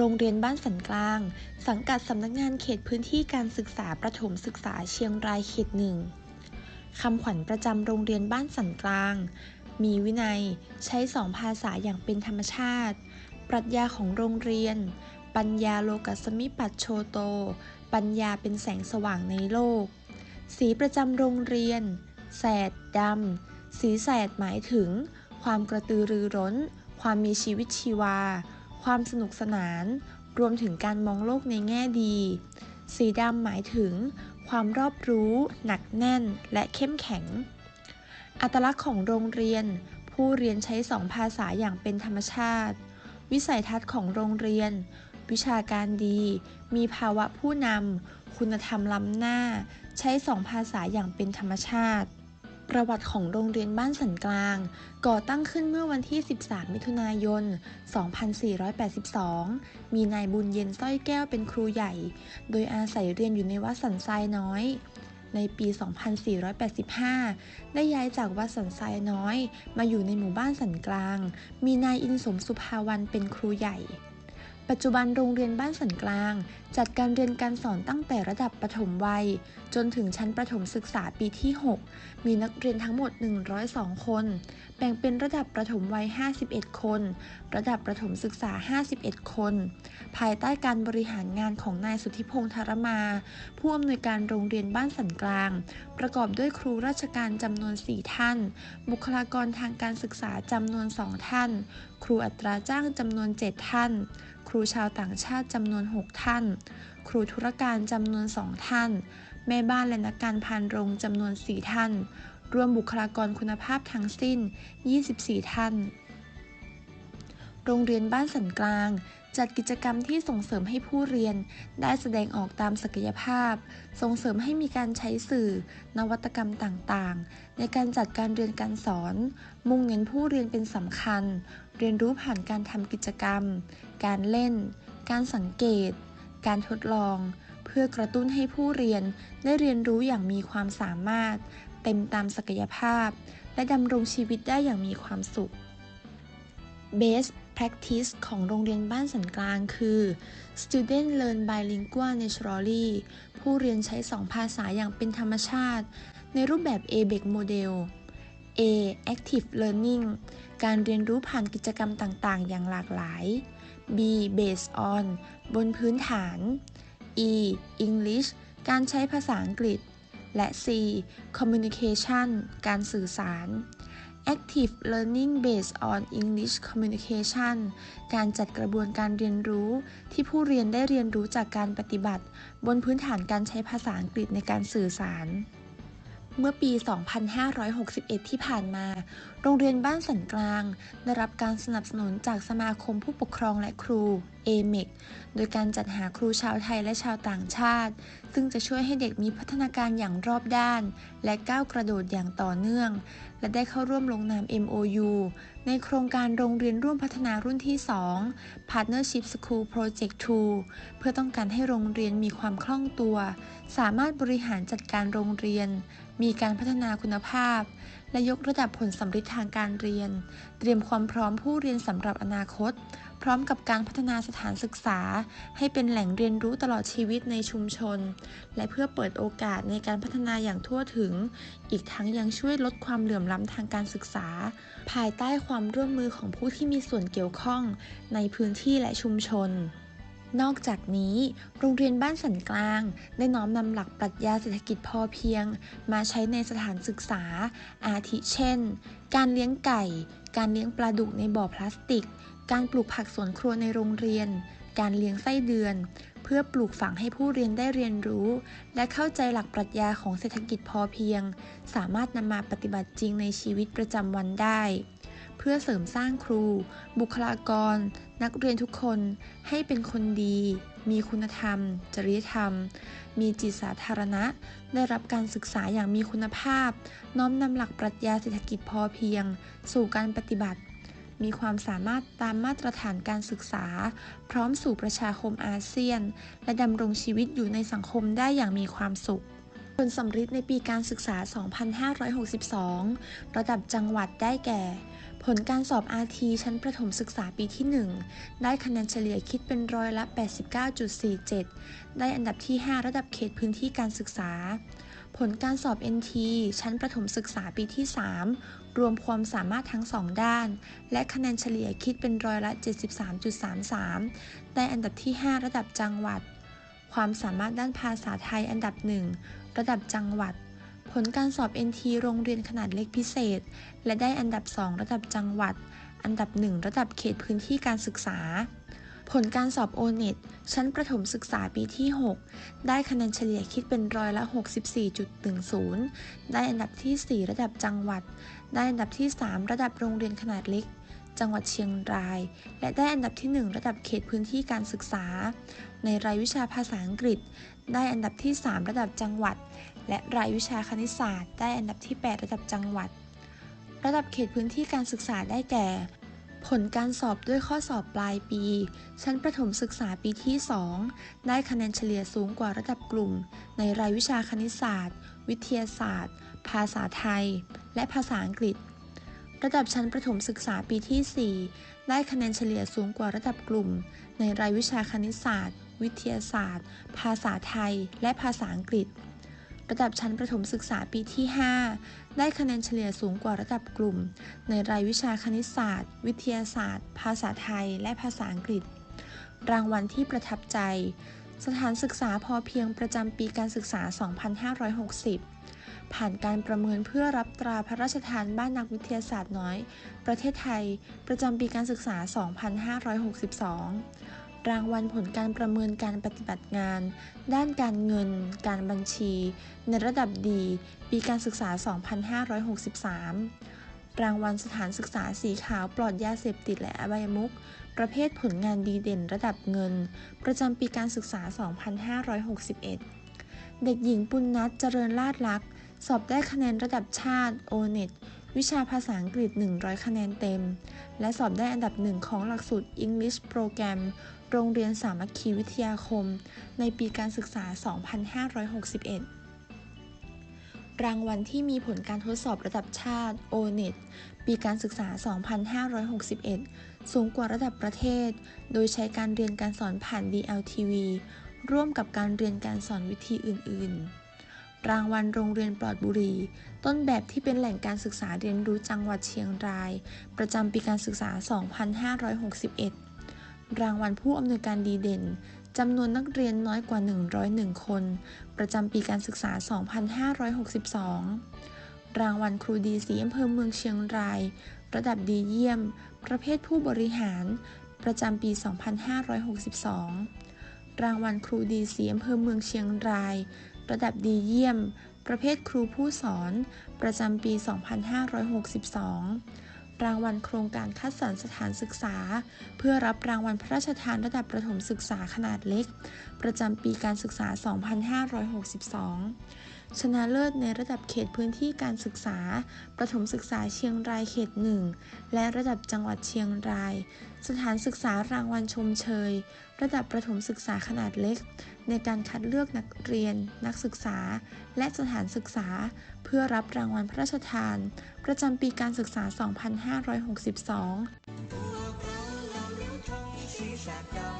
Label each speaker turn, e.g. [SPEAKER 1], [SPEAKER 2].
[SPEAKER 1] โรงเรียนบ้านสันกลาง สังกัดสำนักงานเขตพื้นที่การศึกษาประถมศึกษาเชียงรายเขตหนึ่งคำขวัญประจำโรงเรียนบ้านสันกลาง มีวินัย ใช้สองภาษาอย่างเป็นธรรมชาติ ปรัชญาของโรงเรียน ปัญญาโลกัสมิปัตโชโต ปัญญาเป็นแสงสว่างในโลก สีประจำโรงเรียน แสดดำ สีแสดหมายถึง ความกระตือรือร้น ความมีชีวิตชีวา ความสนุกสนาน รวมถึงการมองโลกในแง่ดี สีดำหมายถึง ความรอบรู้ หนักแน่น และเข้มแข็ง อัตลักษณ์ของโรงเรียน ผู้เรียนใช้สองภาษาอย่างเป็นธรรมชาติ วิสัยทัศน์ของโรงเรียน วิชาการดี มีภาวะผู้นำคุณธรรมล้ำหน้า ใช้สองภาษาอย่างเป็นธรรมชาติ ประวัติของโรงเรียนบ้านสันกลาง ก่อตั้งขึ้นเมื่อวันที่ 13 มิถุนายน 2482 มีนายบุญเย็นสร้อยแก้วเป็นครูใหญ่ โดยอาศัยเรียนอยู่ในวัดสันทรายน้อย ในปี 2485 ได้ย้ายจากวัดสันทรายน้อย มาอยู่ในหมู่บ้านสันกลาง มีนายอินสมสุภาวันเป็นครูใหญ่ ปัจจุบันโรงเรียนบ้านสันกลาง จัดการเรียนการสอนตั้งแต่ระดับประถมวัย จนถึงชั้นประถมศึกษาปีที่ 6 มีนักเรียนทั้งหมด 102 คน แบ่งเป็นระดับประถมวัย 51 คน ระดับประถมศึกษา 51 คน ภายใต้การบริหารงานของนายสุทธิพงษ์ธารมา ผู้อำนวยการโรงเรียนบ้านสันกลาง ประกอบด้วยครูราชการจำนวน 4 ท่าน บุคลากรทางการศึกษาจำนวน 2 ท่าน ครูอัตราจ้างจำนวน 7 ท่าน ครูชาวต่างชาติจำนวน 6 ท่าน ครูธุรการจำนวน 2 ท่าน แม่บ้านและนักการพานโรงจำนวน 4 ท่าน รวมบุคลากรคุณภาพทั้งสิ้น 24 ท่าน โรงเรียนบ้านสันกลาง จัดกิจกรรมที่ส่งเสริมให้ผู้เรียน ได้แสดงออกตามศักยภาพ ส่งเสริมให้มีการใช้สื่อ นวัตกรรมต่างๆ ในการจัดการเรียนการสอน มุ่งเน้นผู้เรียนเป็นสำคัญ เรียนรู้ผ่านการทำกิจกรรม การเล่น การสังเกต การทดลอง เพื่อกระตุ้นให้ผู้เรียนได้เรียนรู้อย่างมีความสามารถ เต็มตามศักยภาพ และดำรงชีวิตได้อย่างมีความสุข Best Practice ของโรงเรียนบ้านสันกลางคือ Student Learn Bilingual Naturally ผู้เรียนใช้สองภาษาอย่างเป็นธรรมชาติ ในรูปแบบ ABEC Model A Active Learning การเรียนรู้ผ่านกิจกรรมต่าง ๆ อย่างหลากหลาย B Based on บนพื้นฐาน E English การใช้ภาษาอังกฤษ และ C Communication การสื่อสาร Active Learning Based on English Communication การจัดกระบวนการเรียนรู้ที่ผู้เรียนได้เรียนรู้จากการปฏิบัติ บนพื้นฐานการใช้ภาษาอังกฤษในการสื่อสาร เมื่อปี 2561 ที่ผ่านมา โรงเรียนบ้านสันกลาง ได้รับการสนับสนุนจากสมาคมผู้ปกครองและครู AMEC โดยการจัดหาครูชาวไทยและชาวต่างชาติ ซึ่งจะช่วยให้เด็กมีพัฒนาการอย่างรอบด้าน และก้าวกระโดดอย่างต่อเนื่อง และได้เข้าร่วมลงนาม MOU ในโครงการโรงเรียนร่วมพัฒนารุ่นที่ 2 Partnership School Project 2 เพื่อต้องการให้โรงเรียนมีความคล่องตัว สามารถบริหารจัดการโรงเรียน มีการพัฒนาคุณภาพ และยกระดับผลสำเร็จทางการเรียน เตรียมความพร้อมผู้เรียนสำหรับอนาคต พร้อมกับการพัฒนาสถานศึกษา ให้เป็นแหล่งเรียนรู้ตลอดชีวิตในชุมชน และเพื่อเปิดโอกาสในการพัฒนาอย่างทั่วถึง อีกทั้งยังช่วยลดความเหลื่อมล้ำทางการศึกษา ภายใต้ความร่วมมือของผู้ที่มีส่วนเกี่ยวข้องในพื้นที่และชุมชนนอกจากนี้ โรงเรียนบ้านสันกลาง ได้น้อมนำหลักปรัชญาเศรษฐกิจพอเพียง มาใช้ในสถานศึกษา อาทิเช่น การเลี้ยงไก่ การเลี้ยงปลาดุกในบ่อพลาสติก การปลูกผักสวนครัวในโรงเรียน การเลี้ยงไส้เดือน เพื่อปลูกฝังให้ผู้เรียนได้เรียนรู้ และเข้าใจหลักปรัชญาของเศรษฐกิจพอเพียง สามารถนำมาปฏิบัติจริงในชีวิตประจำวันได้ เพื่อเสริมสร้างครู บุคลากร นักเรียนทุกคนให้เป็นคนดี มีคุณธรรม จริยธรรม มีจิตสาธารณะ ได้รับการศึกษาอย่างมีคุณภาพ น้อมนำหลักปรัชญาเศรษฐกิจพอเพียง สู่การปฏิบัติ มีความสามารถตามมาตรฐานการศึกษา พร้อมสู่ประชาคมอาเซียน และดำรงชีวิตอยู่ในสังคมได้อย่างมีความสุข ผลสำฤทธิ์ในปีการศึกษา 2562 ระดับจังหวัดได้แก่ ผลการสอบ RT ชั้นประถมศึกษาปีที่ 1 ได้คะแนนเฉลี่ยคิดเป็นร้อยละ 89.47 ได้อันดับที่ 5 ระดับเขตพื้นที่การศึกษา ผลการสอบ NT ชั้นประถมศึกษาปีที่ 3 รวมความสามารถทั้ง 2 ด้าน และคะแนนเฉลี่ยคิดเป็นร้อยละ 73.33 ได้อันดับที่ 5 ระดับจังหวัด ความสามารถด้านภาษาไทยอันดับ1 ระดับจังหวัด ผลการสอบ NT โรงเรียนขนาดเล็กพิเศษ และได้อันดับ 2 ระดับจังหวัด อันดับ 1 ระดับเขตพื้นที่การศึกษา ผลการสอบ O-NET ชั้นประถมศึกษาปีที่ 6 ได้คะแนนเฉลี่ยคิดเป็นร้อยละ 64.10 ได้อันดับที่ 4 ระดับจังหวัด ได้อันดับที่ 3 ระดับโรงเรียนขนาดเล็ก จังหวัดเชียงราย และได้อันดับที่ 1 ระดับเขตพื้นที่การศึกษา ในรายวิชาภาษาอังกฤษ ได้อันดับที่ 3 ระดับจังหวัด และรายวิชาคณิตศาสตร์ ได้อันดับที่ 8 ระดับจังหวัด ระดับเขตพื้นที่การศึกษาได้แก่ ผลการสอบด้วยข้อสอบปลายปี ชั้นประถมศึกษาปีที่ 2 ได้คะแนนเฉลี่ยสูงกว่าระดับกลุ่ม ในรายวิชาคณิตศาสตร์ วิทยาศาสตร์ ภาษาไทย และภาษาอังกฤษ ระดับชั้นประถมศึกษาปีที่ 4 ได้คะแนนเฉลี่ยสูงกว่าระดับกลุ่ม ในรายวิชาคณิตศาสตร์ วิทยาศาสตร์ ภาษาไทย และภาษาอังกฤษ ระดับชั้นประถมศึกษาปีที่ 5 ได้คะแนนเฉลี่ยสูงกว่าระดับกลุ่ม ในรายวิชาคณิตศาสตร์ วิทยาศาสตร์ ภาษาไทย และภาษาอังกฤษ รางวัลที่ประทับใจ สถานศึกษาพอเพียงประจำปีการศึกษา 2560 ผ่านการประเมินเพื่อรับตราพระราชทานบ้านนักวิทยาศาสตร์น้อย ประเทศไทย ประจำปีการศึกษา 2562 รางวัลผลการประเมินการปฏิบัติงาน ด้านการเงิน การบัญชี ในระดับดี ปีการศึกษา 2563รางวัลสถานศึกษาสีขาวปลอดยาเสพติดและอบายมุขประเภทผลงานดีเด่นระดับเงิน ประจำปีการศึกษา 2561 เด็กหญิงปุณณัทเจริญลาดลักษ์ สอบได้คะแนนระดับชาติ O-NET วิชาภาษาอังกฤษ 100 คะแนนเต็ม และสอบได้อันดับหนึ่งของหลักสูตร English Program โรงเรียนสามัคคีวิทยาคม ในปีการศึกษา 2561 รางวัลที่มีผลการทดสอบระดับชาติ O-NET ปีการศึกษา 2561 สูงกว่าระดับประเทศ โดยใช้การเรียนการสอนผ่าน DLTV ร่วมกับการเรียนการสอนวิธีอื่น ๆ รางวัลโรงเรียนปลอดบุรีต้นแบบที่เป็นแหล่งการศึกษาเรียนรู้จังหวัดเชียงราย ประจำปีการศึกษา 2561 รางวัลผู้อำนวยการดีเด่นจำนวนนักเรียนน้อยกว่า 101 คน ประจำปีการศึกษา 2562 รางวัลครูดีสีอำเภอเมืองเชียงราย ระดับดีเยี่ยม ประเภทผู้บริหาร ประจำปี 2562 รางวัลครูดีสีอำเภอเมืองเชียงราย ระดับดีเยี่ยม ประเภทครูผู้สอน ประจำปี 2562 รางวัลโครงการคัดสรรสถานศึกษา เพื่อรับรางวัลพระราชทานระดับประถมศึกษาขนาดเล็ก ประจำปีการศึกษา 2562 ชนะเลิศในระดับเขตพื้นที่การศึกษา ประถมศึกษาเชียงรายเขต 1 และระดับจังหวัดเชียงราย สถานศึกษารางวัลชมเชย ระดับประถมศึกษาขนาดเล็ก ในการคัดเลือกนักเรียน นักศึกษา และสถานศึกษา เพื่อรับรางวัลพระราชทาน ประจำปีการศึกษา 2562